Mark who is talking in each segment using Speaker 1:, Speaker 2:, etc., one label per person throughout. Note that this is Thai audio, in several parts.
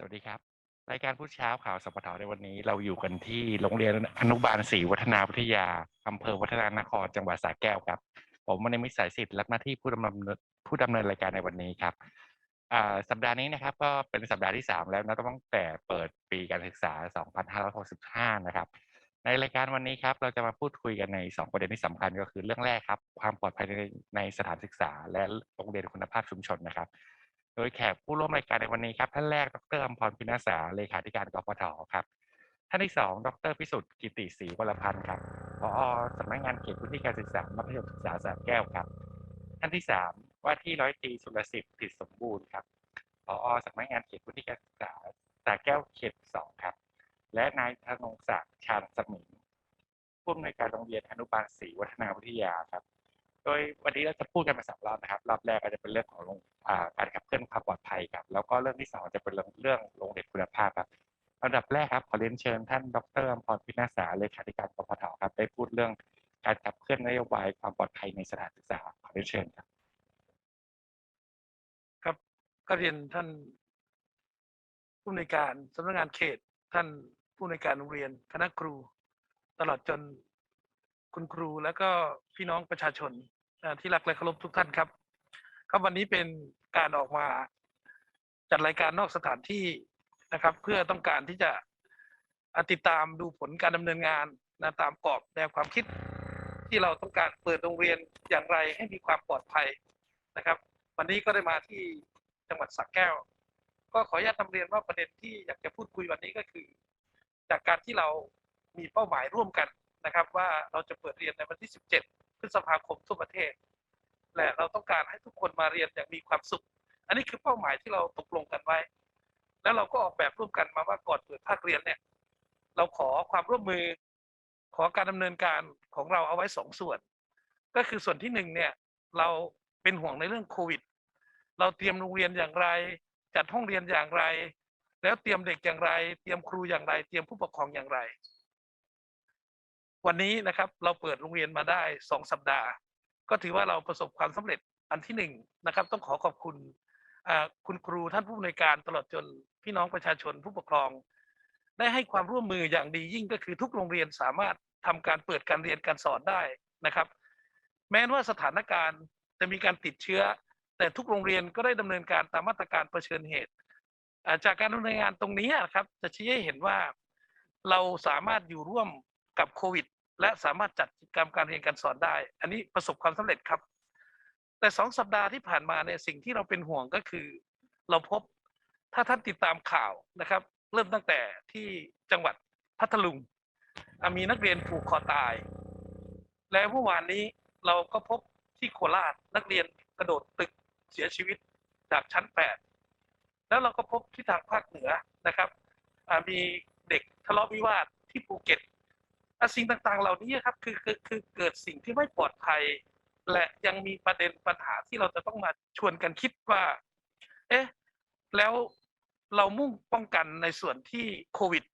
Speaker 1: สวัสดีครับ รายการพูดเช้าข่าวสปทในวันนี้ เราอยู่กันที่โรงเรียนอนุบาลศรีวัฒนาวิทยาอำเภอวัฒนานครจังหวัดสระแก้วครับ ผมวันนี้มิสายสิทธิ์รับหน้าที่ผู้ดำเนินผู้ดำเนินรายการในวันนี้ครับสัปดาห์นี้นะครับก็เป็นสัปดาห์ที่สามแล้วนะตั้งแต่เปิดปีการศึกษา 2565 นะครับ ในรายการวันนี้ครับเราจะมาพูดคุยกันใน 2 ประเด็นที่สำคัญก็คือเรื่องแรกครับ ความปลอดภัยในในสถานศึกษา และโรงเรียนคุณภาพชุมชนนะครับ โดยแขกผู้ร่วมรายการในวันนี้ครับท่านแรกดรอมพรพินาศาเลขาธิการกพทครับ ท่านที่สองดรพิสุทธิ์กิติศรีวรพันธ์ครับผอสำนักงานเขตพื้นที่การศึกษามัธยมศึกษาสระแก้วครับ ท่านที่สามว่าที่ร้อยตรีสุรสิทธิ์ติดสมบูรณ์ครับผอสำนักงานเขตพื้นที่การศึกษาสระแก้วเขตสองครับ และนายธนงศักดิ์ชาญสมิงผู้อำนวยการโรงเรียนอนุบาลศรีวัฒนาวิทยาครับ โดยวันนี้เราจะพูดกันมาสามรอบนะครับ รอบแรกก็จะเป็นเรื่องของโรง การขับเคลื่อนความปลอดภัยครับแล้วก็เรื่องที่สองจะเป็นเรื่องเรื่องโรงเรียนคุณภาพครับอันดับแรกครับขอเรียนเชิญท่านดรอมพรพินาศาเลขาธิการกพทครับได้พูดเรื่องการขับเคลื่อนนโยบายความปลอดภัยในสถานศึกษาขอเรียนเชิญครับ
Speaker 2: ครับก็เรียนท่านผู้อำนการสำนักงานเขตท่านผู้อำนการโรงเรียนคณะครู ตลอดจนคุณครูแล้วก็พี่น้องประชาชนที่รักและเคารพทุกท่านครับ ครับวันนี้เป็นการออกมาจัดรายการนอกสถานที่นะครับ เพื่อต้องการที่จะติดตามดูผลการดำเนินงานนะตามกรอบแนวความคิด ที่เราต้องการเปิดโรงเรียนอย่างไรให้มีความปลอดภัยนะครับ วันนี้ก็ได้มาที่จังหวัดสระแก้ว ก็ขออนุญาตนำเรียนว่าประเด็นที่อยากจะพูดคุยวันนี้ก็คือ จากการที่เรามีเป้าหมายร่วมกันนะครับ ว่าเราจะเปิดเรียนในวันที่ 17 พฤษภาคมทั่วประเทศ และเราต้องการให้ทุกคนมาเรียนอย่างมีความสุข อันนี้คือเป้าหมายที่เราตกลงกันไว้ แล้วเราก็ออกแบบร่วมกันมาว่าก่อนเปิดภาคเรียนเนี่ย เราขอความร่วมมือ ขอการดำเนินการของเราเอาไว้สองส่วน ก็คือส่วนที่หนึ่งเนี่ยเราเป็นห่วงในเรื่องโควิด เราเตรียมโรงเรียนอย่างไร จัดห้องเรียนอย่างไร แล้วเตรียมเด็กอย่างไร เตรียมครูอย่างไร เตรียมผู้ปกครองอย่างไร วันนี้นะครับเราเปิดโรงเรียนมาได้สองสัปดาห์ ก็ถือว่าเราประสบความสำเร็จอันที่หนึ่งนะครับ ต้องขอขอบคุณคุณครูท่านผู้อำนวยการตลอดจนพี่น้องประชาชนผู้ปกครอง ได้ให้ความร่วมมืออย่างดียิ่งก็คือทุกโรงเรียนสามารถทำการเปิดการเรียนการสอนได้นะครับ แม้ว่าสถานการณ์จะมีการติดเชื้อ แต่ทุกโรงเรียนก็ได้ดำเนินการตามมาตรการเผชิญเหตุ จากการดำเนินงานตรงนี้นะครับ จะชี้ให้เห็นว่าเราสามารถอยู่ร่วมกับโควิด และสามารถจัดกิจกรรมการเรียนการสอนได้ อันนี้ประสบความสำเร็จครับ แต่สองสัปดาห์ที่ผ่านมาเนี่ยสิ่งที่เราเป็นห่วงก็คือ เราพบถ้าท่านติดตามข่าวนะครับ เริ่มตั้งแต่ที่จังหวัดพัทลุงมีนักเรียนผูกคอตาย และเมื่อวานนี้เราก็พบที่โคราชนักเรียนกระโดดตึกเสียชีวิตจากชั้น 8 แล้วเราก็พบที่ทางภาคเหนือนะครับมีเด็กทะเลาะวิวาทที่ภูเก็ต สิ่งต่างๆ เหล่านี้ครับคือคือคือเกิดสิ่งที่ไม่ปลอดภัย และยังมีประเด็นปัญหาที่เราจะต้องมาชวนกันคิดว่า เอ๊ะ แล้วเรามุ่งป้องกันในส่วนที่โควิด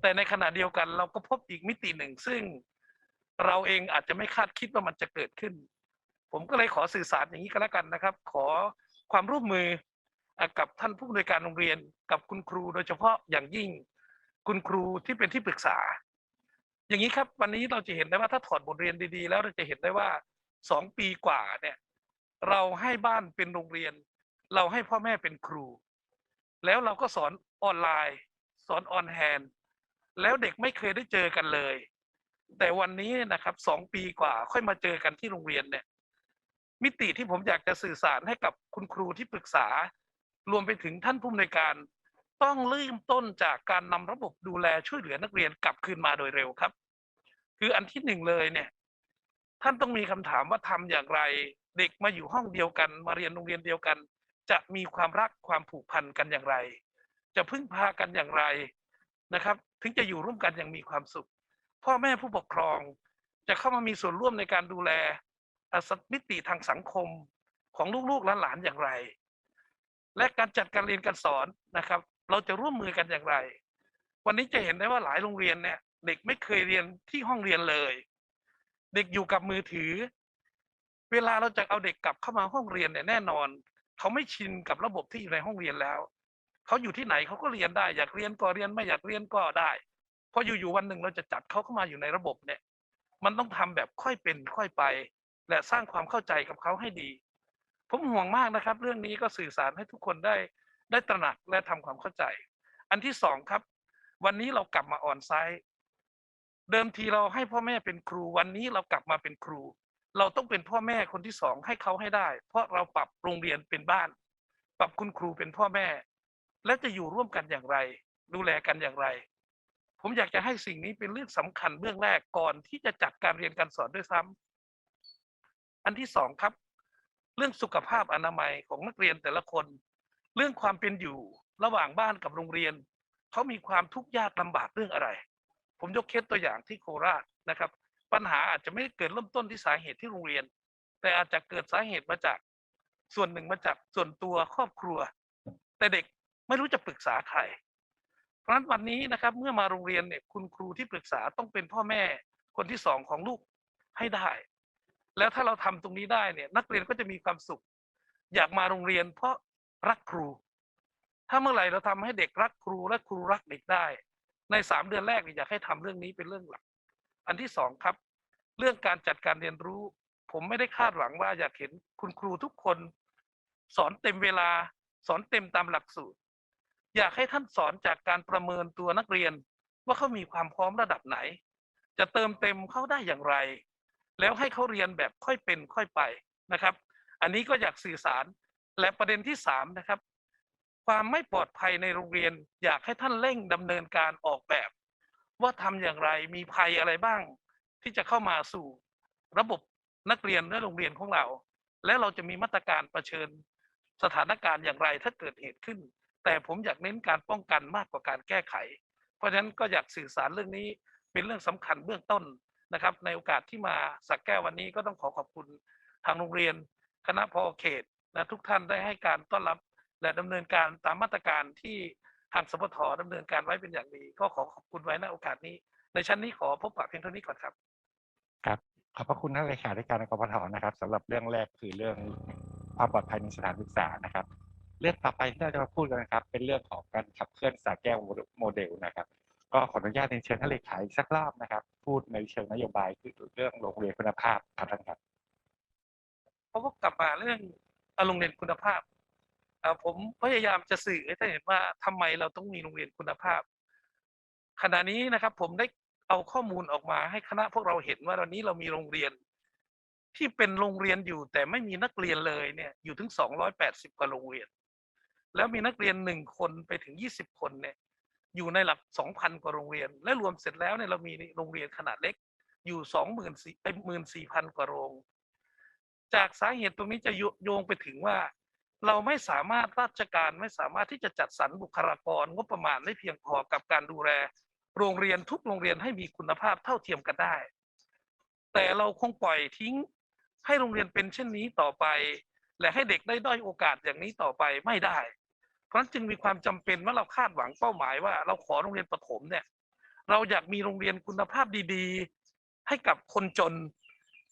Speaker 2: แต่ในขณะเดียวกัน เราก็พบอีกมิติหนึ่ง ซึ่งเราเองอาจจะไม่คาดคิดว่ามันจะเกิดขึ้น ผมก็เลยขอสื่อสารอย่างนี้ก็แล้วกันนะครับ ขอความร่วมมือกับท่านผู้อำนวยการโรงเรียนกับคุณครูโดยเฉพาะอย่างยิ่ง คุณครูที่เป็นที่ปรึกษา อย่างนี้ครับ วันนี้เราจะเห็นได้ว่าถ้าถอดบทเรียนดีๆ แล้วเราจะเห็นได้ว่าสองปีกว่าเนี่ย เราให้บ้านเป็นโรงเรียน เราให้พ่อแม่เป็นครู แล้วเราก็สอนออนไลน์ สอนออนแฮนแล้วเด็กไม่เคยได้เจอกันเลย แต่วันนี้นะครับสองปีกว่า ค่อยมาเจอกันที่โรงเรียนเนี่ย มิติที่ผมอยากจะสื่อสารให้กับคุณครูที่ปรึกษา รวมไปถึงท่านผู้อำนวยการต้องเริ่มต้นจากการนำระบบดูแลช่วยเหลือนักเรียนกลับคืนมาโดยเร็วครับ คืออันที่หนึ่งเลยเนี่ย ท่านต้องมีคำถามว่าทำอย่างไร เด็กมาอยู่ห้องเดียวกัน มาเรียนโรงเรียนเดียวกัน จะมีความรักความผูกพันกันอย่างไร จะพึ่งพากันอย่างไรนะครับ ถึงจะอยู่ร่วมกันอย่างมีความสุข พ่อแม่ผู้ปกครอง จะเข้ามามีส่วนร่วมในการดูแลอะมิติทางสังคมของลูกๆหลานๆอย่างไร และการจัดการเรียนการสอนนะครับ เราจะร่วมมือกันอย่างไร วันนี้จะเห็นได้ว่าหลายโรงเรียนเนี่ย เด็กไม่เคยเรียนที่ห้องเรียนเลย เด็กอยู่กับมือถือ เวลาเราจะเอาเด็กกลับเข้ามาห้องเรียนเนี่ยแน่นอน เขาไม่ชินกับระบบที่อยู่ในห้องเรียนแล้ว เขาอยู่ที่ไหนเขาก็เรียนได้ อยากเรียนก็เรียนไม่อยากเรียนก็ได้พออยู่ๆวันหนึ่งเราจะจัดเขาเข้ามาอยู่ในระบบเนี่ย มันต้องทำแบบค่อยเป็นค่อยไป และสร้างความเข้าใจกับเขาให้ดี ผมห่วงมากนะครับ เรื่องนี้ก็สื่อสารให้ทุกคนได้ได้ตระหนักและทำความเข้าใจ อันที่สองครับ วันนี้เรากลับมาออนไซต์ เดิมทีเราให้พ่อแม่เป็นครูวันนี้เรากลับมาเป็นครู เราต้องเป็นพ่อแม่คนที่สองให้เขาให้ได้ เพราะเราปรับโรงเรียนเป็นบ้าน ปรับคุณครูเป็นพ่อแม่ และจะอยู่ร่วมกันอย่างไร ดูแลกันอย่างไร ผมอยากจะให้สิ่งนี้เป็นเรื่องสำคัญเบื้องแรกก่อนที่จะจัดการเรียนการสอนด้วยซ้ำอันที่สองครับ เรื่องสุขภาพอนามัยของนักเรียนแต่ละคน เรื่องความเป็นอยู่ระหว่างบ้านกับโรงเรียนเขามีความทุกข์ยากลำบากเรื่องอะไร ผมยกเคสตัวอย่างที่โคราชนะครับ ปัญหาอาจจะไม่ได้เกิดเริ่มต้นที่สาเหตุที่โรงเรียน แต่อาจจะเกิดสาเหตุมาจาก ส่วนหนึ่งมาจากส่วนตัวครอบครัว แต่เด็กไม่รู้จะปรึกษาใครเพราะฉะนั้นวันนี้นะครับ เมื่อมาโรงเรียนเนี่ยคุณครูที่ปรึกษาต้องเป็นพ่อแม่คนที่สองของลูกให้ได้ แล้วถ้าเราทำตรงนี้ได้เนี่ย นักเรียนก็จะมีความสุข อยากมาโรงเรียนเพราะรักครู ถ้าเมื่อไหร่เราทำให้เด็กรักครูและครูรักเด็กได้ ในสามเดือนแรกอยากให้ทำเรื่องนี้เป็นเรื่องหลัก อันที่สองครับ เรื่องการจัดการเรียนรู้ ผมไม่ได้คาดหวังว่าอยากเห็นคุณครูทุกคน สอนเต็มเวลา สอนเต็มตามหลักสูตร อยากให้ท่านสอนจากการประเมินตัวนักเรียน ว่าเขามีความพร้อมระดับไหน จะเติมเต็มเขาได้อย่างไร แล้วให้เขาเรียนแบบค่อยเป็นค่อยไปนะครับ อันนี้ก็อยากสื่อสารและประเด็นที่สามนะครับ ความไม่ปลอดภัยในโรงเรียน อยากให้ท่านเร่งดำเนินการออกแบบ ว่าทำอย่างไรมีภัยอะไรบ้าง ที่จะเข้ามาสู่ระบบนักเรียนและโรงเรียนของเรา และเราจะมีมาตรการประเชิญสถานการณ์อย่างไรถ้าเกิดเหตุขึ้น แต่ผมอยากเน้นการป้องกันมากกว่าการแก้ไข เพราะฉะนั้นก็อยากสื่อสารเรื่องนี้เป็นเรื่องสำคัญเบื้องต้นนะครับ ในโอกาสที่มาสักแก้ววันนี้ก็ต้องขอขอบคุณทางโรงเรียน คณะพอเขตและทุกท่านได้ให้การต้อนรับ และดำเนินการตามมาตรการที่ทางสปทดำเนินการไว้เป็นอย่างดี ก็ขอขอบคุณไว้ณโอกาสนี้ ในชั้นนี้ขอพบปะเพียงเท่านี้ก่อนครับ
Speaker 1: ครับ ขอบพระคุณท่านเลขาธิการกปทนะครับสำหรับเรื่องแรกคือเรื่องความปลอดภัยในสถานศึกษานะครับ เรื่องต่อไปที่เราจะมาพูดกันนะครับ เป็นเรื่องของการขับเคลื่อนสาแก้วโมเดลนะครับ ก็ขออนุญาตเรียนเชิญท่านเลขาอีกสักรอบนะครับ พูดในเชิงนโยบายคือเรื่องโรงเรียนคุณภาพครับท่านครับ
Speaker 2: เพราะว่ากลับมาเรื่องโรงเรียนคุณภาพเอ่อ ผมพยายามจะสื่อให้ท่านเห็นว่าทำไมเราต้องมีโรงเรียนคุณภาพ ขณะนี้นะครับ ผมได้เอาข้อมูลออกมาให้คณะพวกเราเห็นว่าตอนนี้เรามีโรงเรียน ที่เป็นโรงเรียนอยู่ แต่ไม่มีนักเรียนเลยเนี่ยอยู่ถึง 280 กว่าโรงเรียน แล้วมีนักเรียนหนึ่งคนไปถึง 20 คนเนี่ยอยู่ในหลัก 2,000 กว่าโรงเรียน และรวมเสร็จแล้วเนี่ยเรามีโรงเรียนขนาดเล็กอยู่ 24,000 กว่าโรง จากสาเหตุตรงนี้จะโยงไปถึงว่า เราไม่สามารถราชการไม่สามารถที่จะจัดสรรบุคลากรงบประมาณได้เพียงพอกับการดูแล โรงเรียนทุกโรงเรียนให้มีคุณภาพเท่าเทียมกันได้ แต่เราคงปล่อยทิ้งให้โรงเรียนเป็นเช่นนี้ต่อไป และให้เด็กได้ด้อยโอกาสอย่างนี้ต่อไปไม่ได้ เพราะฉะนั้นจึงมีความจำเป็นว่าเราคาดหวังเป้าหมายว่า เราขอโรงเรียนประถมเนี่ย เราอยากมีโรงเรียนคุณภาพดีๆ ให้กับคนจน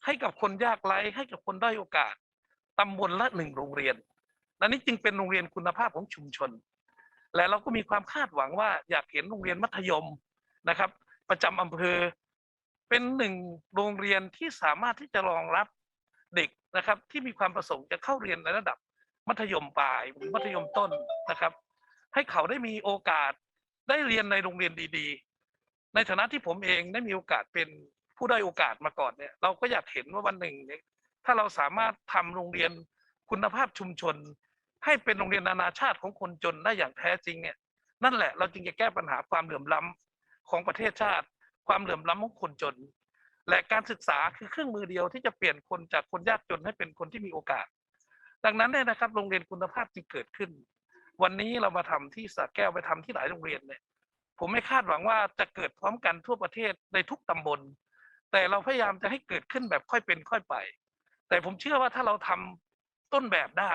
Speaker 2: ให้กับคนยากไร้ให้กับคนด้อยโอกาสตำบลละหนึ่งโรงเรียน และนี่จึงเป็นโรงเรียนคุณภาพของชุมชน และเราก็มีความคาดหวังว่าอยากเห็นโรงเรียนมัธยมนะครับ ประจำอำเภอ เป็นหนึ่งโรงเรียนที่สามารถที่จะรองรับเด็กนะครับ ที่มีความประสงค์จะเข้าเรียนในระดับมัธยมปลายหรือมัธยมต้นนะครับ ให้เขาได้มีโอกาสได้เรียนในโรงเรียนดีๆ ในฐานะที่ผมเองได้มีโอกาสเป็นผู้ได้โอกาสมาก่อนเนี่ยเราก็อยากเห็นว่าวันหนึ่งเนี่ยถ้าเราสามารถทำโรงเรียนคุณภาพชุมชน ให้เป็นโรงเรียนนานาชาติของคนจนได้อย่างแท้จริงเนี่ยนั่นแหละเราจึงจะแก้ปัญหาความเหลื่อมล้ำของประเทศชาติ ความเหลื่อมล้ำของคนจน และการศึกษาคือเครื่องมือเดียวที่จะเปลี่ยนคนจากคนยากจนให้เป็นคนที่มีโอกาส ดังนั้นเนี่ยนะครับ โรงเรียนคุณภาพจึงเกิดขึ้น วันนี้เรามาทำที่สระแก้วไปทำที่หลายโรงเรียนเนี่ยผมไม่คาดหวังว่าจะเกิดพร้อมกันทั่วประเทศในทุกตำบล แต่เราพยายามจะให้เกิดขึ้นแบบค่อยเป็นค่อยไป แต่ผมเชื่อว่าถ้าเราทำต้นแบบได้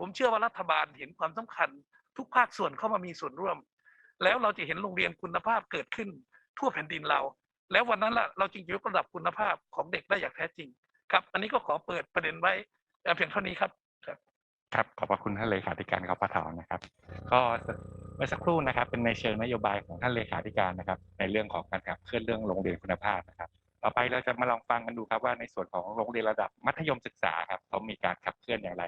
Speaker 2: ผมเชื่อว่ารัฐบาลเห็นความสำคัญ ทุกภาคส่วนเข้ามามีส่วนร่วม แล้วเราจะเห็นโรงเรียนคุณภาพเกิดขึ้นทั่วแผ่นดินเรา แล้ววันนั้นล่ะเราจึงยกระดับคุณภาพของเด็กได้อย่างแท้จริง ครับ อันนี้ก็ขอเปิดประเด็นไว้เพียงเท่านี้ครับ
Speaker 1: ครับขอบพระคุณท่านเลขาธิการกพทนะครับ ก็เมื่อสักครู่นะครับ เป็นในเชิงนโยบายของท่านเลขาธิการนะครับ ในเรื่องของการขับเคลื่อนเรื่องโรงเรียนคุณภาพนะครับ ต่อไปเราจะมาลองฟังกันดูครับว่าในส่วนของโรงเรียนระดับมัธยมศึกษาครับเขามีการขับเคลื่อนอย่างไร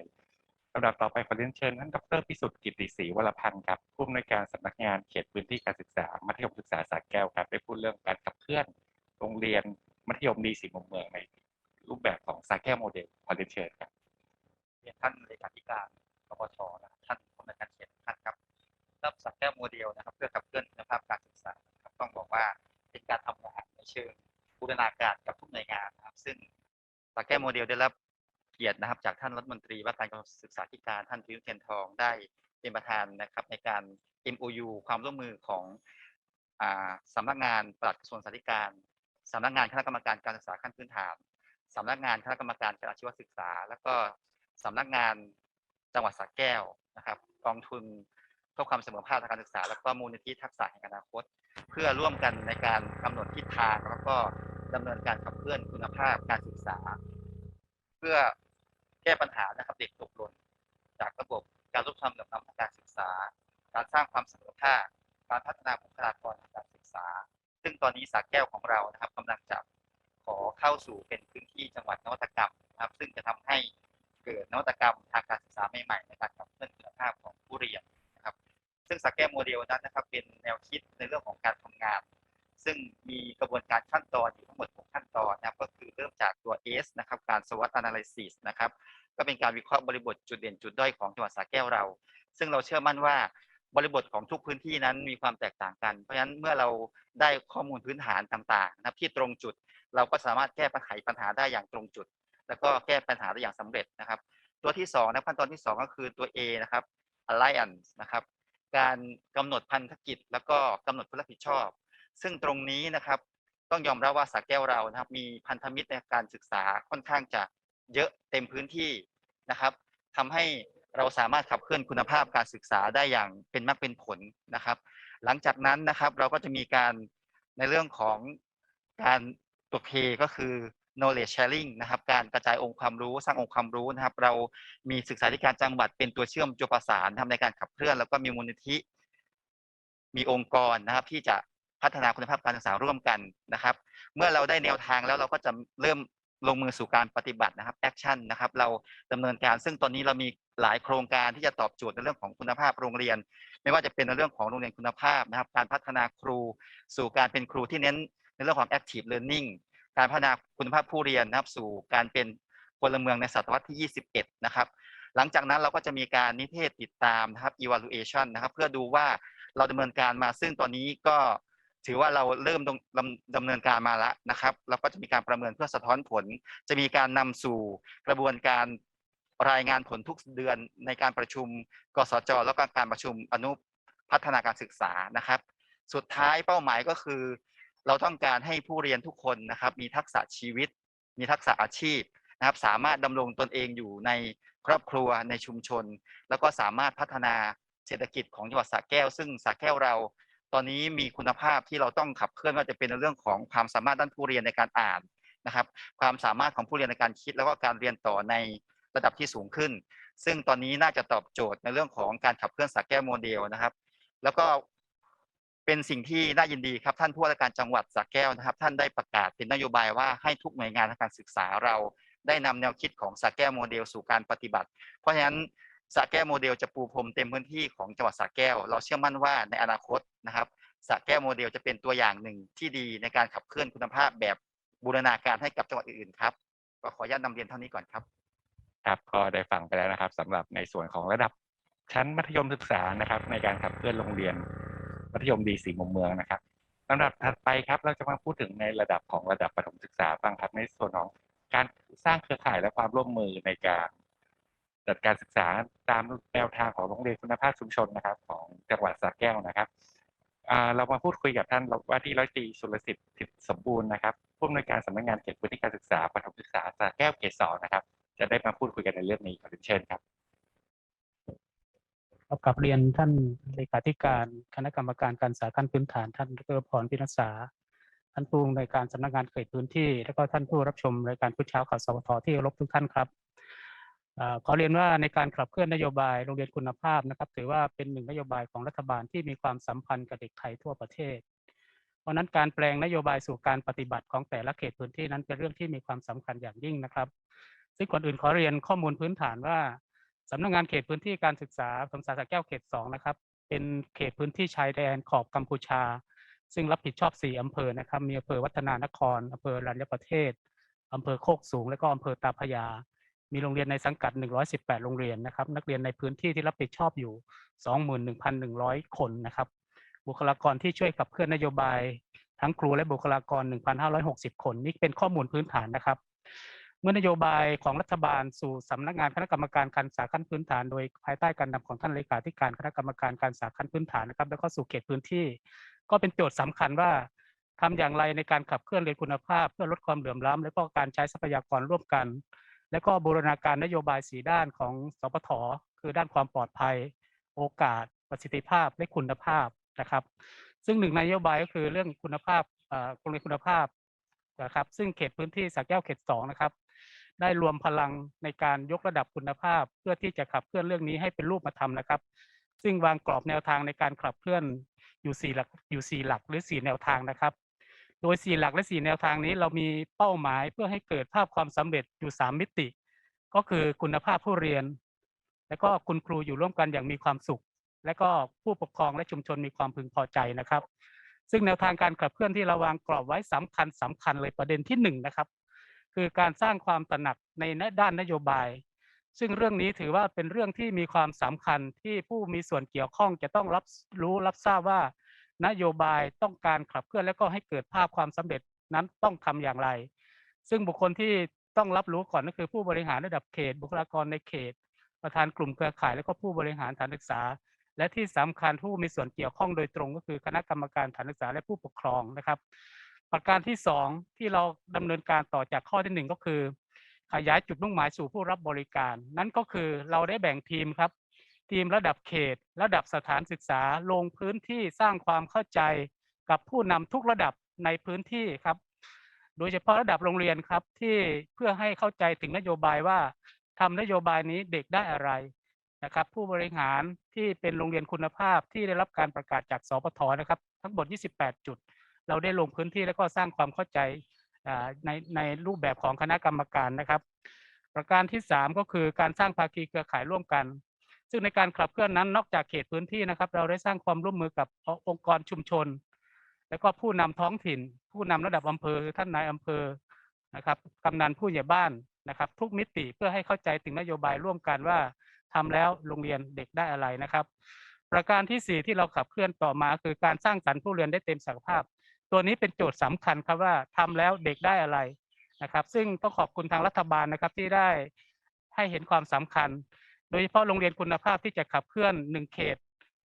Speaker 1: ลำดับต่อไปขอเรียนเชิญท่านดรพิสุทธิ์กิติศรีวรพันธ์ครับผู้อำนวยการสำนักงานเขตพื้นที่การศึกษา มัธยมศึกษาสระแก้วครับได้พูดเรื่องการขับเคลื่อนโรงเรียนมัธยมดีสีมุมเมืองในรูปแบบของสระแก้วโมเดลขอเรียนเชิญครับ
Speaker 3: เรียนท่านเลขาธิการปปชนะครับท่านผู้อำนวยการเขตท่านครับรับสักแก้วโมเดลนะครับ เพื่อขับเคลื่อนคุณภาพการศึกษาครับต้องบอกว่าเป็นการทำงานในเชิงบูรณาการกับทุกหน่วยงานนะครับ ซึ่งสักแก้วโมเดลได้รับ กียรตินะครับ จากท่านรัฐมนตรีว่าการกระทรวงศึกษาธิการท่านพิวเทียนทองได้เป็นประธานนะครับในการ MOU ความร่วมมือของสำนักงานปลัดกระทรวงศึกษาธิการสำนักงานคณะกรรมการการศึกษาขั้นพื้นฐานสำนักงานคณะกรรมการการอาชีวศึกษา แล้วก็สำนักงานจังหวัดสระแก้วนะครับกองทุนเพื่อความเสมอภาคทางการศึกษา แล้วก็มูลนิธิทักษะแห่งอนาคต เพื่อร่วมกันในการกำหนดทิศทางแล้วก็ดำเนินการขับเคลื่อนคุณภาพการศึกษา เพื่อ แก้ปัญหานะครับเด็กตกหล่นจากระบบการรวบรวมเหลื่อมล้ำทางการศึกษา การสร้างความเสมอภาคการพัฒนาบุคลากรทางการศึกษา ซึ่งตอนนี้สระแก้วของเรานะครับกำลังจะขอเข้าสู่เป็นพื้นที่จังหวัดนวัตกรรมนะครับ ซึ่งจะทำให้เกิดนวัตกรรมทางการศึกษาใหม่ๆในการขับเคลื่อนคุณภาพของผู้เรียนนะครับ ซึ่งสักแก้วโมเดลนั้นนะครับ เป็นแนวคิดในเรื่องของการทำงาน ซึ่งมีกระบวนการขั้นตอนอยู่ทั้งหมด 6 ขั้นตอนนะครับก็คือเริ่มจากตัว S นะครับการ SWOT analysis นะครับก็เป็นการวิเคราะห์บริบทจุดเด่นจุดด้อยของจังหวัดสระแก้วเรา ซึ่งเราเชื่อมั่นว่าบริบทของทุกพื้นที่นั้นมีความแตกต่างกัน เพราะฉะนั้นเมื่อเราได้ข้อมูลพื้นฐานต่างๆนะครับที่ตรงจุดเราก็สามารถแก้ปัญหาปัญหาได้อย่างตรงจุด แล้วก็แก้ปัญหาได้อย่างสำเร็จนะครับ ตัวที่สองนะขั้นตอนที่สองก็คือตัว A นะครับ alliance นะครับการกำหนดพันธกิจ แล้วก็กำหนดผู้รับผิดชอบ ซึ่งตรงนี้นะครับต้องยอมรับว่าสระแก้วเรานะครับ มีพันธมิตรในการศึกษาค่อนข้างจะเยอะเต็มพื้นที่นะครับทำให้เราสามารถขับเคลื่อนคุณภาพการศึกษาได้อย่างเป็นมากเป็นผลนะครับ หลังจากนั้นนะครับเราก็จะมีการในเรื่องของการตัว K ก็คือ knowledge sharing นะครับ การกระจายองค์ความรู้สร้างองค์ความรู้นะครับ เรามีศึกษาธิการจังหวัดเป็นตัวเชื่อมตัวประสานทำในการขับเคลื่อน แล้วก็มีมูลนิธิ มีองค์กรนะครับที่จะ พัฒนาคุณภาพการศึกษาร่วมกันนะครับ เมื่อเราได้แนวทางแล้วเราก็จะเริ่มลงมือสู่การปฏิบัตินะครับแอคชั่นนะครับ เราดำเนินการซึ่งตอนนี้เรามีหลายโครงการที่จะตอบโจทย์ในเรื่องของคุณภาพโรงเรียน ไม่ว่าจะเป็นในเรื่องของโรงเรียนคุณภาพนะครับ การพัฒนาครูสู่การเป็นครูที่เน้นในเรื่องของ active learning การพัฒนาคุณภาพผู้เรียนนะครับ สู่การเป็นพลเมืองในศตวรรษที่ 21 นะครับ หลังจากนั้นเราก็จะมีการนิเทศติดตามนะครับ evaluation นะครับ เพื่อดูว่าเราดำเนินการมาซึ่งตอนนี้ก็ ถือว่าเราเริ่มดำดำดำเนินการมาแล้วนะครับแล้วก็จะมีการประเมินเพื่อสะท้อนผล จะมีการนำสู่กระบวนการรายงานผลทุกเดือนในการประชุม กสจ แล้วก็การประชุมอนุพัฒนาการศึกษานะครับ สุดท้ายเป้าหมายก็คือ เราต้องการให้ผู้เรียนทุกคนนะครับ มีทักษะชีวิต มีทักษะอาชีพนะครับ สามารถดำรงตนเองอยู่ในครอบครัวในชุมชน แล้วก็สามารถพัฒนาเศรษฐกิจของจังหวัดสระแก้ว ซึ่งสระแก้วเรา ตอนนี้มีคุณภาพที่เราต้องขับเคลื่อนว่าจะเป็นในเรื่องของความสามารถด้านผู้เรียนในการอ่านนะครับ ความสามารถของผู้เรียนในการคิด แล้วก็การเรียนต่อในระดับที่สูงขึ้น ซึ่งตอนนี้น่าจะตอบโจทย์ในเรื่องของการขับเคลื่อนสระแก้วโมเดลนะครับ แล้วก็เป็นสิ่งที่น่ายินดีครับท่านผู้ว่าราชการจังหวัดสระแก้วนะครับ ท่านได้ประกาศเป็นนโยบายว่าให้ทุกหน่วยงานทางการศึกษาเราได้นำแนวคิดของสระแก้วโมเดลสู่การปฏิบัติ เพราะฉะนั้น สระแก้วโมเดลจะปูพรมเต็มพื้นที่ของจังหวัดสระแก้ว เราเชื่อมั่นว่าในอนาคตนะครับสระแก้วโมเดลจะเป็นตัวอย่างหนึ่งที่ดีในการขับเคลื่อนคุณภาพแบบบูรณาการให้กับจังหวัดอื่นๆครับก็ขออนุญาตนำเรียนเท่านี้ก่อนครับ
Speaker 1: ครับก็ได้ฟังไปแล้วนะครับสำหรับในส่วนของระดับชั้นมัธยมศึกษานะครับ ในการขับเคลื่อนโรงเรียน มัธยมดีสีมุมเมืองนะครับลำดับถัดไปครับ เราจะมาพูดถึงในระดับของระดับประถมศึกษาบ้างครับ ในส่วนของการสร้างเครือข่ายและความร่วมมือในการ จัดการศึกษาตามแนวทางของโรงเรียนคุณภาพชุมชนนะครับ ของจังหวัดสระแก้วนะครับเรามาพูดคุยกับท่านว่าที่ร้อยตรีสุรสิทธิ์ทิพย์สมบูรณ์นะครับผู้อำนวยการสำนักงานเขตพื้นที่การศึกษาประถมศึกษาสระแก้วเขตสองนะครับ จะได้มาพูดคุยกันในเรื่องนี้ขอเรียนเชิญครับ
Speaker 4: รับกลับเรียนท่านเลขาธิการคณะกรรมการการศึกษาขั้นพื้นฐาน ท่านดรพรพินัสสาท่านผู้อำนวยการสำนักงานเขตพื้นที่ แล้วก็ท่านผู้รับชมรายการพุทธเช้าข่าวสวทที่รพทุกท่านครับ ขอเรียนว่าในการขับเคลื่อนนโยบายโรงเรียนคุณภาพนะครับ ถือว่าเป็นหนึ่งนโยบายของรัฐบาลที่มีความสัมพันธ์กับเด็กไทยทั่วประเทศ เพราะนั้นการแปลงนโยบายสู่การปฏิบัติของแต่ละเขตพื้นที่นั้นเป็นเรื่องที่มีความสำคัญอย่างยิ่งนะครับ ซึ่งก่อนอื่นขอเรียนข้อมูลพื้นฐานว่าสำนักงานเขตพื้นที่การศึกษาสมศาสตร์สระแก้วเขตสองนะครับเป็นเขตพื้นที่ชายแดนขอบกัมพูชา ซึ่งรับผิดชอบ 4 อำเภอนะครับ มีอำเภอวัฒนานครอำเภอรัญญประเทศอำเภอโคกสูง และก็อำเภอตาพยา มีโรงเรียนในสังกัด 118 โรงเรียนนะครับ นักเรียนในพื้นที่ที่รับผิดชอบอยู่ 21,100 คนนะครับ บุคลากรที่ช่วยขับเคลื่อนนโยบาย ทั้งครูและบุคลากร 1,560 คน นี่เป็นข้อมูลพื้นฐานนะครับ เมื่อนโยบายของรัฐบาลสู่สำนักงานคณะกรรมการการศึกษาขั้นพื้นฐาน โดยภายใต้การนำของท่านเลขาธิการคณะกรรมการการศึกษาขั้นพื้นฐานนะครับ แล้วก็สู่เขตพื้นที่ ก็เป็นโจทย์สำคัญว่าทำอย่างไรในการขับเคลื่อนเรียนคุณภาพ เพื่อลดความเหลื่อมล้ำและก็การใช้ทรัพยากรร่วมกัน และก็บูรณาการนโยบายสีด้านของสปทคือด้านความปลอดภัย โอกาส ประสิทธิภาพและคุณภาพนะครับ ซึ่งหนึ่งในนโยบายก็คือเรื่องคุณภาพเอ่อโรงเรียนคุณภาพนะครับ ซึ่งเขตพื้นที่สักแก้วเขตสองนะครับ ได้รวมพลังในการยกระดับคุณภาพ เพื่อที่จะขับเคลื่อนเรื่องนี้ให้เป็นรูปธรรมนะครับ ซึ่งวางกรอบแนวทางในการขับเคลื่อนอยู่สี่หลักอยู่สี่หลักหรือสี่แนวทางนะครับ โดยสี่หลักและสี่แนวทางนี้เรามีเป้าหมายเพื่อให้เกิดภาพความสำเร็จอยู่สามมิติ ก็คือคุณภาพผู้เรียน และก็คุณครูอยู่ร่วมกันอย่างมีความสุข และก็ผู้ปกครองและชุมชนมีความพึงพอใจนะครับ ซึ่งแนวทางการขับเคลื่อนที่เราวางกรอบไว้สำคัญสำคัญเลยประเด็นที่หนึ่งนะครับคือการสร้างความตระหนักในด้านนโยบาย ซึ่งเรื่องนี้ถือว่าเป็นเรื่องที่มีความสำคัญที่ผู้มีส่วนเกี่ยวข้องจะต้องรับรู้รับทราบว่า นโยบายต้องการขับเคลื่อนและก็ให้เกิดภาพความสำเร็จนั้นต้องทำอย่างไร ซึ่งบุคคลที่ต้องรับรู้ก่อนก็คือผู้บริหารระดับเขต บุคลากรในเขต ประธานกลุ่มเครือข่าย และก็ผู้บริหารสถานศึกษา และที่สำคัญผู้มีส่วนเกี่ยวข้องโดยตรงก็คือคณะกรรมการสถานศึกษาและผู้ปกครองนะครับ ประการที่สองที่เราดำเนินการต่อจากข้อที่หนึ่งก็คือ ขยายจุดมุ่งหมายสู่ผู้รับบริการ นั่นก็คือเราได้แบ่งทีมครับ ทีมระดับเขต ระดับสถานศึกษาลงพื้นที่สร้างความเข้าใจกับผู้นำทุกระดับในพื้นที่ครับ โดยเฉพาะระดับโรงเรียนครับที่เพื่อให้เข้าใจถึงนโยบายว่าทำนโยบายนี้เด็กได้อะไรนะครับ ผู้บริหารที่เป็นโรงเรียนคุณภาพที่ได้รับการประกาศจากสปทนะครับ ทั้งหมด 28 จุด เราได้ลงพื้นที่แล้วก็สร้างความเข้าใจในในรูปแบบของคณะกรรมการนะครับ ประการที่ 3 ก็คือการสร้างภาคีเครือข่ายร่วมกัน ซึ่งในการขับเคลื่อนนั้นนอกจากเขตพื้นที่นะครับ เราได้สร้างความร่วมมือกับองค์กรชุมชน แล้วก็ผู้นำท้องถิ่น ผู้นำระดับอำเภอท่านนายอำเภอนะครับกำนันผู้ใหญ่บ้านนะครับ ทุกมิติเพื่อให้เข้าใจถึงนโยบายร่วมกันว่าทำแล้วโรงเรียนเด็กได้อะไรนะครับ ประการที่ 4 ที่เราขับเคลื่อนต่อมา คือการสร้างสรรค์ผู้เรียนได้เต็มศักยภาพ ตัวนี้เป็นโจทย์สำคัญครับว่าทำแล้วเด็กได้อะไรนะครับ ซึ่งต้องขอบคุณทางรัฐบาลนะครับที่ได้ให้เห็นความสำคัญ โดยเฉพาะโรงเรียนคุณภาพที่จะขับเคลื่อนหนึ่งเขต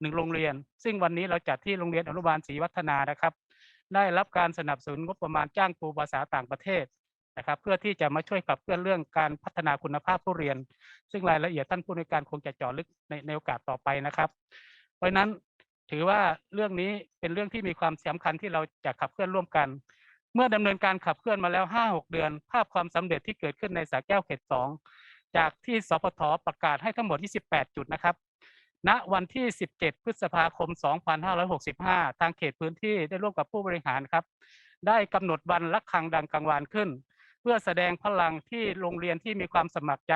Speaker 4: หนึ่งโรงเรียน ซึ่งวันนี้เราจัดที่โรงเรียนอนุบาลศรีวัฒนานะครับ ได้รับการสนับสนุนงบประมาณจ้างครูภาษาต่างประเทศนะครับ เพื่อที่จะมาช่วยขับเคลื่อนเรื่องการพัฒนาคุณภาพผู้เรียน ซึ่งรายละเอียดท่านผู้ในการคงจะเจาะลึกในในโอกาสต่อไปนะครับ เพราะฉะนั้นถือว่าเรื่องนี้เป็นเรื่องที่มีความสำคัญที่เราจะขับเคลื่อนร่วมกัน เมื่อดำเนินการขับเคลื่อนมาแล้ว 5-6 เดือน ภาพความสำเร็จที่เกิดขึ้นในสาแก้วเขต 2 จากที่สพทประกาศให้ทั้งหมด 28 จุดนะครับ ณ วันที่ 17 พฤษภาคม 2565 ทางเขตพื้นที่ได้ร่วมกับผู้บริหารครับ ได้กำหนดวันละครังดังกลางวานขึ้น เพื่อแสดงพลังที่โรงเรียนที่มีความสมัครใจ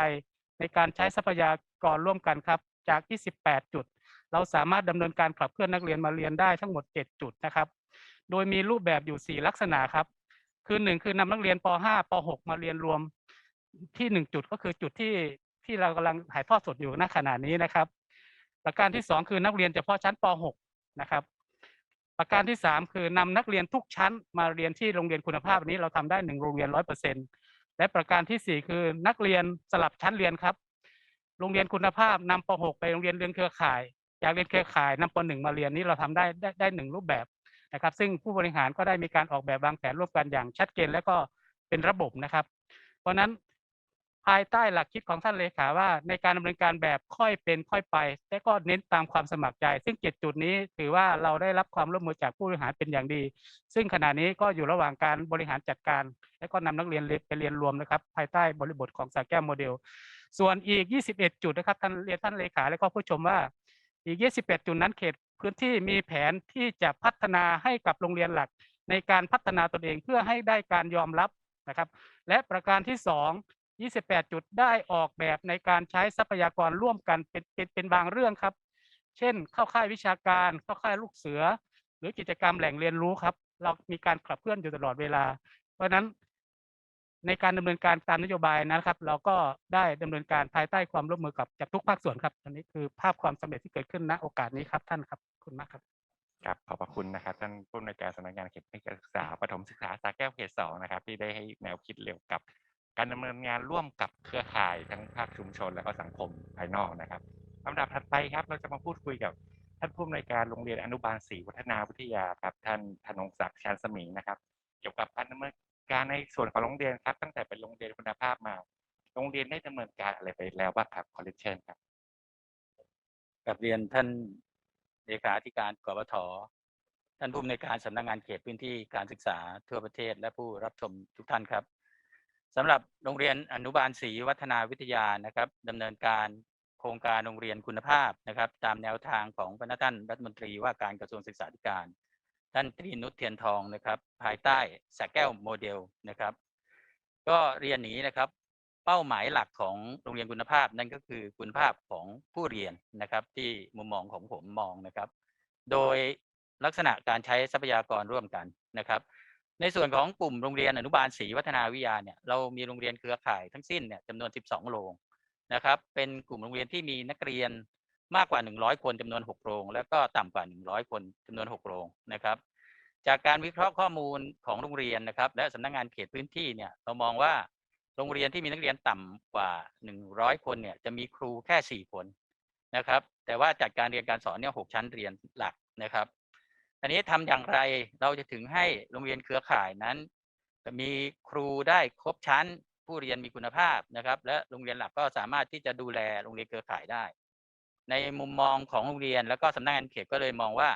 Speaker 4: ในการใช้ทรัพยากรร่วมกันครับ จาก 28 จุด เราสามารถดำเนินการขับเคลื่อนนักเรียนมาเรียนได้ทั้งหมด 7 จุดนะครับ โดยมีรูปแบบอยู่ 4 ลักษณะครับ คือ 1 คือนำนักเรียนป .5 ป .6 มาเรียนรวม ที่1จุดก็คือจุดที่ที่เรากำลังถ่ายทอดสดอยู่ณขณะนี้นะครับ ประการที่2คือนักเรียนเฉพาะชั้นป .6 นะครับ ประการที่3คือนำนักเรียนทุกชั้นมาเรียนที่โรงเรียนคุณภาพนี้เราทำได้1โรงเรียน100%และประการที่สี่คือนักเรียนสลับชั้นเรียนครับ โรงเรียนคุณภาพนำป .6 ไปโรงเรียนเรียนเครือข่ายอยากเรียนเครือข่ายนำป .1 มาเรียนนี้เราทำได้ได้ได้หนึ่งรูปแบบนะครับ ซึ่งผู้บริหารก็ได้มีการออกแบบวางแผนร่วมกันอย่างชัดเจน และก็เป็นระบบนะครับ เพราะฉะนั้น ภายใต้หลักคิดของท่านเลขาว่า ในการดำเนินการแบบค่อยเป็นค่อยไป แต่ก็เน้นตามความสมัครใจ ซึ่งเจ็ดจุดนี้ถือว่าเราได้รับความร่วมมือจากผู้บริหารเป็นอย่างดี ซึ่งขณะนี้ก็อยู่ระหว่างการบริหารจัดการ และก็นำนักเรียนไปเรียนรวมนะครับ ภายใต้บริบทของสาแก้วโมเดล ส่วนอีก 21 จุดนะครับท่านเรียนท่านเลขาและก็ผู้ชมว่าอีก 21 จุดนั้นเขตพื้นที่มีแผนที่จะพัฒนาให้กับโรงเรียนหลัก ในการพัฒนาตนเองเพื่อให้ได้การยอมรับนะครับ และประการที่ 2 28 จุดได้ออกแบบในการใช้ทรัพยากรร่วมกันเป็นเป็นเป็นบางเรื่องครับ เช่น เข้าค่ายวิชาการเข้าค่ายลูกเสือ หรือกิจกรรมแหล่งเรียนรู้ครับ เรามีการขับเคลื่อนอยู่ตลอดเวลา เพราะฉะนั้นในการดำเนินการตามนโยบายนะครับ เราก็ได้ดำเนินการภายใต้ความร่วมมือกับจากทุกภาคส่วนครับอันนี้คือภาพความสำเร็จที่เกิดขึ้นณโอกาสนี้ครับท่านครับคุณมากครับ
Speaker 1: ครับขอบพระคุณนะครับท่านผู้อำนวยการสำนักงานเขตการศึกษาประถมศึกษาสาแก้วเขตสองนะครับ ที่ได้ให้แนวคิดเกี่ยวกับ การดำเนินงานร่วมกับเครือข่ายทั้งภาคชุมชนและก็สังคมภายนอกนะครับลำดับถัดไปครับ เราจะมาพูดคุยกับท่านผู้อำนวยการโรงเรียนอนุบาลศรีวัฒนาวิทยาครับท่านธนงศักดิ์ชานสมิงนะครับ เกี่ยวกับการดำเนินการในส่วนของโรงเรียนครับ ตั้งแต่เป็นโรงเรียนคุณภาพมา โรงเรียนได้ดำเนินการอะไรไปแล้วบ้างครับขอเรียนเชิญครับ
Speaker 5: กับเรียนท่านเลขาธิการกบทท่านผู้อำนวยการสำนักงานเขตพื้นที่การศึกษาทั่วประเทศและผู้รับชมทุกท่านครับ สำหรับโรงเรียนอนุบาลศรีวัฒนาวิทยานะครับดำเนินการโครงการโรงเรียนคุณภาพนะครับ ตามแนวทางของพระท่านรัฐมนตรีว่าการกระทรวงศึกษาธิการ ท่านตรีนุชเทียนทองนะครับ ภายใต้สแก้วโมเดลนะครับ ก็เรียนอย่างนี้นะครับ เป้าหมายหลักของโรงเรียนคุณภาพนั่นก็คือคุณภาพของผู้เรียนนะครับ ที่มุมมองของผมมองนะครับ โดยลักษณะการใช้ทรัพยากรร่วมกันนะครับ ในส่วนของกลุ่มโรงเรียนอนุบาลศรีวัฒนาวิทยาเนี่ยเรามีโรงเรียนเครือข่ายทั้งสิ้นเนี่ยจำนวน 12 โรงนะครับ เป็นกลุ่มโรงเรียนที่มีนักเรียนมากกว่า 100 คนจำนวน 6 โรง แล้วก็ต่ำกว่า 100 คนจำนวน 6 โรงนะครับ จากการวิเคราะห์ข้อมูลของโรงเรียนนะครับ และสำนักงานเขตพื้นที่เนี่ยเรามองว่าโรงเรียนที่มีนักเรียนต่ำกว่า 100 คนเนี่ยจะมีครูแค่ 4 คนนะครับ แต่ว่าจัดการเรียนการสอนเนี่ย6ชั้นเรียนหลักนะครับ อันนี้ทำอย่างไรเราจะถึงให้โรงเรียนเครือข่ายนั้น มีครูได้ครบชั้น ผู้เรียนมีคุณภาพนะครับ และโรงเรียนหลักก็สามารถที่จะดูแลโรงเรียนเครือข่ายได้ ในมุมมองของโรงเรียนแล้วก็สำนักงานเขตก็เลยมองว่า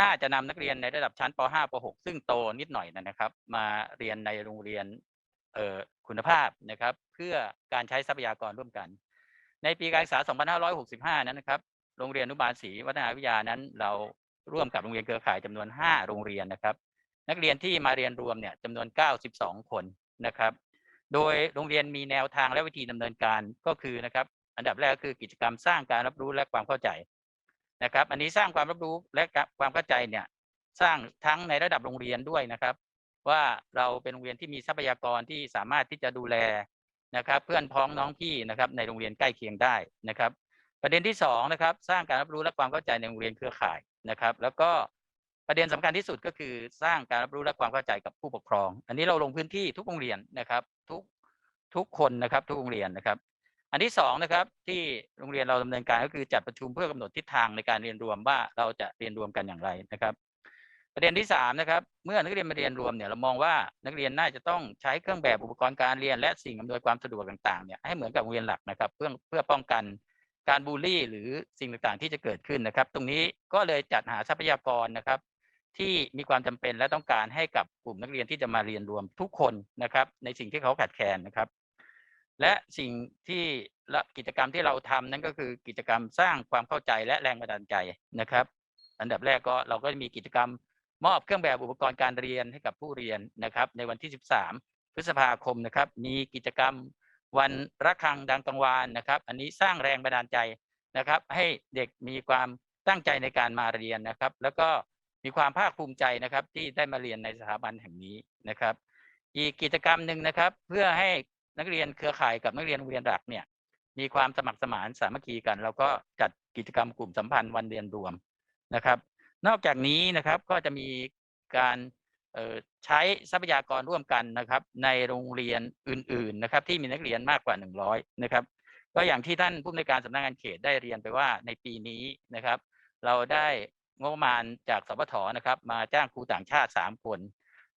Speaker 5: น่าจะนำนักเรียนในระดับชั้นป .5 ป .6 ซึ่งโตนิดหน่อยนะครับ มาเรียนในโรงเรียนคุณภาพนะครับ เพื่อการใช้ทรัพยากรร่วมกัน ในปีการศึกษา 2565 นั้นนะครับโรงเรียนอนุบาลศรีวัฒนาวิทยานั้น เรา ร่วมกับโรงเรียนเครือข่ายจำนวน 5 โรงเรียนนะครับ นักเรียนที่มาเรียนรวมเนี่ยจำนวน 92 คนนะครับ โดยโรงเรียนมีแนวทางและวิธีดำเนินการก็คือนะครับอันดับแรกก็คือกิจกรรมสร้างการรับรู้และความเข้าใจนะครับ อันนี้สร้างความรับรู้และความเข้าใจเนี่ยสร้างทั้งในระดับโรงเรียนด้วยนะครับ ว่าเราเป็นโรงเรียนที่มีทรัพยากรที่สามารถที่จะดูแลนะครับ เพื่อนพ้องน้องพี่นะครับ ในโรงเรียนใกล้เคียงได้นะครับ ประเด็นที่สองนะครับ สร้างการรับรู้และความเข้าใจในโรงเรียนเครือข่าย นะครับ แล้วก็ประเด็นสำคัญที่สุดก็คือสร้างการรับรู้และความเข้าใจกับผู้ปกครอง อันนี้เราลงพื้นที่ทุกโรงเรียนนะครับ ทุกทุกคนนะครับ ทุกโรงเรียนนะครับ อันที่สองนะครับที่โรงเรียนเราดำเนินการก็คือจัดประชุมเพื่อกำหนดทิศทางในการเรียนรวมว่าเราจะเรียนรวมกันอย่างไรนะครับ ประเด็นที่สามนะครับเมื่อนักเรียนมาเรียนรวมเนี่ยเรามองว่านักเรียนน่าจะต้องใช้เครื่องแบบอุปกรณ์การเรียนและสิ่งอำนวยความสะดวกต่างๆเนี่ยให้เหมือนกับโรงเรียนหลักนะครับ เพื่อเพื่อป้องกัน การบูลลี่หรือสิ่งต่างๆ ที่จะเกิดขึ้นนะครับ ตรงนี้ก็เลยจัดหาทรัพยากรนะครับ ที่มีความจำเป็นและต้องการให้กับกลุ่มนักเรียนที่จะมาเรียนรวมทุกคนนะครับ ในสิ่งที่เขาขาดแคลนนะครับ และสิ่งที่กิจกรรมที่เราทำนั่นก็คือกิจกรรมสร้างความเข้าใจและแรงบันดาลใจนะครับ อันดับแรกก็เราก็มีกิจกรรมมอบเครื่องแบบอุปกรณ์การเรียนให้กับผู้เรียนนะครับ ในวันที่ 13 พฤษภาคมนะครับ มีกิจกรรม วันระฆังดังกังวานนะครับ อันนี้สร้างแรงบันดาลใจนะครับ ให้เด็กมีความตั้งใจในการมาเรียนนะครับ แล้วก็มีความภาคภูมิใจนะครับที่ได้มาเรียนในสถาบันแห่งนี้นะครับ อีกกิจกรรมหนึ่งนะครับ เพื่อให้นักเรียนเครือข่ายกับนักเรียนเรียนหลักเนี่ยมีความสมัครสมานสามัคคีกันแล้วก็จัดกิจกรรมกลุ่มสัมพันธ์วันเรียนรวมนะครับ นอกจากนี้นะครับก็จะมีการ ใช้ทรัพยากรร่วมกันนะครับ ในโรงเรียนอื่น ๆนะครับ ที่มีนักเรียนมากกว่า 100 นะครับ ก็อย่างที่ท่านผู้อำนวยการสำนักงานเขตได้เรียนไปว่าในปีนี้นะครับ เราได้งบประมาณจากสปทนะครับ มาจ้างครูต่างชาติ 3 คน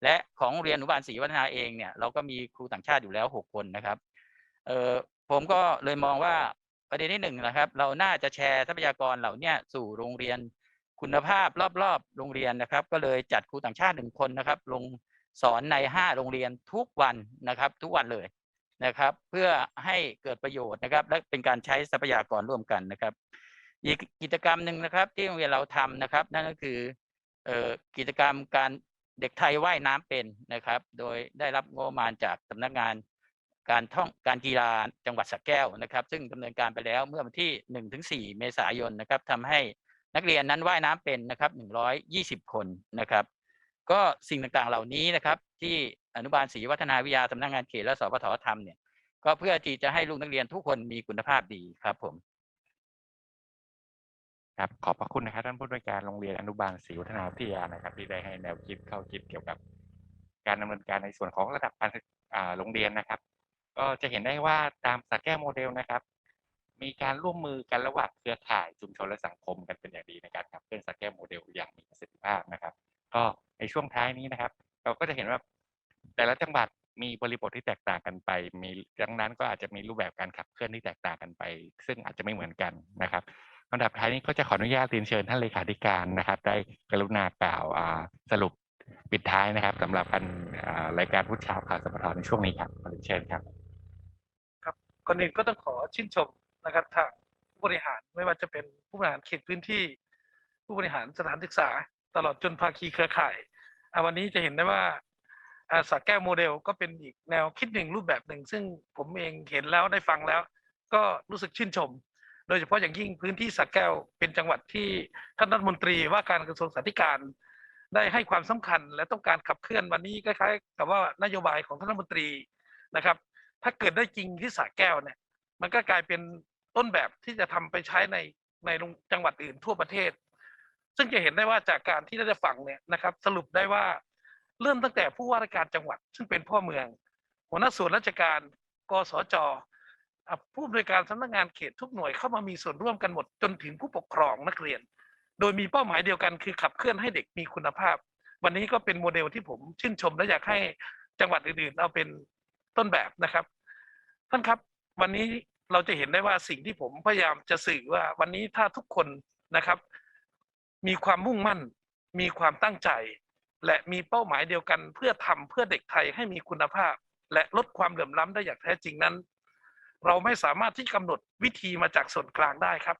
Speaker 5: และของเรียนอนุบาลศรีวัฒนาเองเนี่ยเราก็มีครูต่างชาติอยู่แล้ว 6 คนนะครับเออผมก็เลยมองว่าประเด็นที่หนึ่งนะครับ เราน่าจะแชร์ทรัพยากรเหล่านี้สู่โรงเรียน คุณภาพรอบๆ โรงเรียนนะครับ ก็เลยจัดครูต่างชาติหนึ่งคนนะครับ ลงสอนในห้าโรงเรียนทุกวันนะครับ ทุกวันเลยนะครับ เพื่อให้เกิดประโยชน์นะครับ และเป็นการใช้ทรัพยากรร่วมกันนะครับ อีกกิจกรรมหนึ่งนะครับ ที่โรงเรียนเราทำนะครับ นั่นก็คือกิจกรรมการเด็กไทยว่ายน้ำเป็นนะครับ โดยได้รับงบประมาณจากสำนักงานการท่องการกีฬาจังหวัดสระแก้วนะครับ ซึ่งดำเนินการไปแล้วเมื่อวันที่1นถึงสเมษายนนะครับทำให้ นักเรียนนั้นว่ายน้ำเป็นนะครับ120 คนนะครับ ก็สิ่งต่างๆเหล่านี้นะครับ ที่อนุบาลศรีวัฒนาวิทยาสำนักงานเขตและสปททำเนี่ย ก็เพื่อที่จะให้ลูกนักเรียนทุกคนมีคุณภาพดีครับผม
Speaker 1: ครับขอบพระคุณนะครับท่านผู้อำนวยการโรงเรียนอนุบาลศรีวัฒนาวิทยานะครับ ที่ได้ให้แนวคิดเข้าคิดเกี่ยวกับการดำเนินการในส่วนของระดับการศึกอ่าโรงเรียนนะครับ ก็จะเห็นได้ว่าตามสักแก้โมเดลนะครับ มีการร่วมมือกันระหว่างเครือข่ายชุมชนและสังคมกันเป็นอย่างดีในการขับเคลื่อนสักแก้โมเดลอย่างมีประสิทธิภาพนะครับ ก็ในช่วงท้ายนี้นะครับ เราก็จะเห็นว่าแต่ละจังหวัดมีบริบทที่แตกต่างกันไป มีดังนั้นก็อาจจะมีรูปแบบการขับเคลื่อนที่แตกต่างกันไป ซึ่งอาจจะไม่เหมือนกันนะครับลำดับท้ายนี้ก็จะขออนุญาตเรียนเชิญท่านเลขาธิการนะครับ ได้กรุณากล่าว่าสรุปปิดท้ายนะครับสำหรับการรายการพูดเช้าข่าวสปทในช่วงนี้ครับขอเรียนเชิญครับ
Speaker 2: ก่อนอื่นก็ต้องขอชื่นชม นะครับทางผู้บริหารไม่ว่าจะเป็นผู้บริหารเขตพื้นที่ ผู้บริหารสถานศึกษา ตลอดจนภาคีเครือข่ายอวันนี้จะเห็นได้ว่าอาสักแก้วโมเดลก็เป็นอีกแนวคิดหนึ่งรูปแบบหนึ่ง ซึ่งผมเองเห็นแล้วได้ฟังแล้ว ก็รู้สึกชื่นชม โดยเฉพาะอย่างยิ่งพื้นที่สักแก้วเป็นจังหวัดที่ท่านรัฐมนตรีว่าการกระทรวงสาธารณสุขได้ให้ความสำคัญและต้องการขับเคลื่อนวันนี้คล้ายๆกับว่านโยบายของท่านรัฐมนตรีนะครับ ถ้าเกิดได้จริงที่สระแก้วเนี่ยมันก็กลายเป็น ต้นแบบที่จะทำไปใช้ในในโรงจังหวัดอื่นทั่วประเทศ ซึ่งจะเห็นได้ว่าจากการที่ได้ฟังเนี่ยนะครับ สรุปได้ว่าเริ่มตั้งแต่ผู้ว่าราชการจังหวัด ซึ่งเป็นพ่อเมือง หัวหน้าส่วนราชการกสจผู้อำนวยการสำนักงานเขตทุกหน่วยเข้ามามีส่วนร่วมกันหมดจนถึงผู้ปกครองนักเรียน โดยมีเป้าหมายเดียวกันคือขับเคลื่อนให้เด็กมีคุณภาพ วันนี้ก็เป็นโมเดลที่ผมชื่นชมและอยากให้จังหวัดอื่นๆ เอาเป็นต้นแบบนะครับ ท่านครับ วันนี้ เราจะเห็นได้ว่าสิ่งที่ผมพยายามจะสื่อว่าวันนี้ถ้าทุกคนนะครับ มีความมุ่งมั่น มีความตั้งใจ และมีเป้าหมายเดียวกัน เพื่อทำเพื่อเด็กไทยให้มีคุณภาพ และลดความเหลื่อมล้ำได้อย่างแท้จริงนั้น เราไม่สามารถที่กำหนดวิธีมาจากส่วนกลางได้ครับ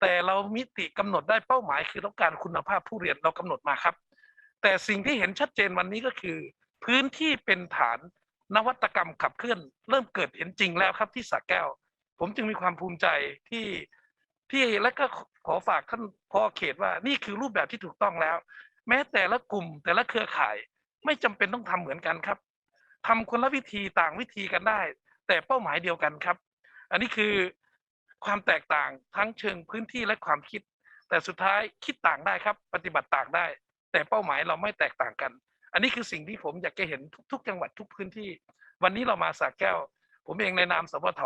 Speaker 2: แต่เรามิติกำหนดได้เป้าหมายคือต้องการคุณภาพผู้เรียนเรากำหนดมาครับ แต่สิ่งที่เห็นชัดเจนวันนี้ก็คือ พื้นที่เป็นฐานนวัตกรรมขับเคลื่อน เริ่มเกิดเห็นจริงแล้วครับที่สระแก้ว ผมจึงมีความภูมิใจที่ที่และก็ขอฝากท่านพอเขตว่านี่คือรูปแบบที่ถูกต้องแล้ว แม้แต่ละกลุ่มแต่ละเครือข่าย ไม่จำเป็นต้องทำเหมือนกันครับทำคนละวิธีต่างวิธีกันได้ แต่เป้าหมายเดียวกันครับ อันนี้คือความแตกต่างทั้งเชิงพื้นที่และความคิด แต่สุดท้ายคิดต่างได้ครับ ปฏิบัติต่างได้ แต่เป้าหมายเราไม่แตกต่างกัน อันนี้คือสิ่งที่ผมอยากจะเห็นทุก ๆ จังหวัดทุกพื้นที่ วันนี้เรามาสระแก้ว ผมเองในนามสพท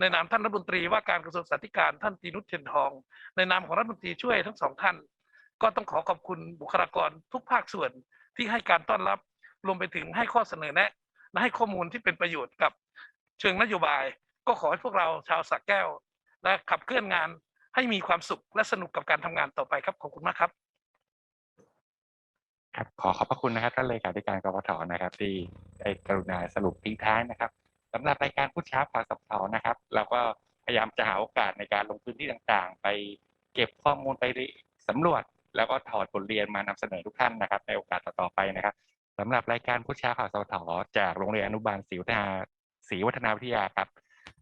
Speaker 2: ในนามท่านรัฐมนตรีว่าการกระทรวงสาธารณสุขท่านตีนุชเทียนทอง ในนามของรัฐมนตรีช่วยทั้งสองท่าน ก็ต้องขอขอบคุณบุคลากรทุกภาคส่วนที่ให้การต้อนรับรวมไปถึงให้ข้อเสนอแนะและให้ข้อมูลที่เป็นประโยชน์กับเชิงนโยบาย ก็ขอให้พวกเราชาวสระแก้ว และขับเคลื่อนงานให้มีความสุขและสนุกกับการทำงานต่อไปครับขอบคุณมากครับ
Speaker 1: ครับขอขอบพระคุณนะครับท่านเลขาธิการกปทนะครับ ที่ได้กรุณาสรุปทิ้งท้ายนะครับ สำหรับรายการพูดเช้าข่าวสปทนะครับ เราก็พยายามจะหาโอกาสในการลงพื้นที่ต่างๆ ไปเก็บข้อมูลไปสำรวจ แล้วก็ถอดบทเรียนมานำเสนอทุกท่านนะครับ ในโอกาสต่อๆไปนะครับสำหรับรายการพูดเช้าข่าวสปทจากโรงเรียนอนุบาลศรีวัฒนาศรีวัฒนาวิทยาครับ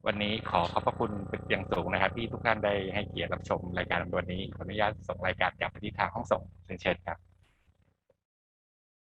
Speaker 1: วันนี้ขอขอบพระคุณเป็นอย่างสูงนะครับ ที่ทุกท่านได้ให้เกียรติรับชมรายการวันนี้ขออนุญาตส่งรายการกลับไปที่ทางห้องส่งเรียนเชิญครับ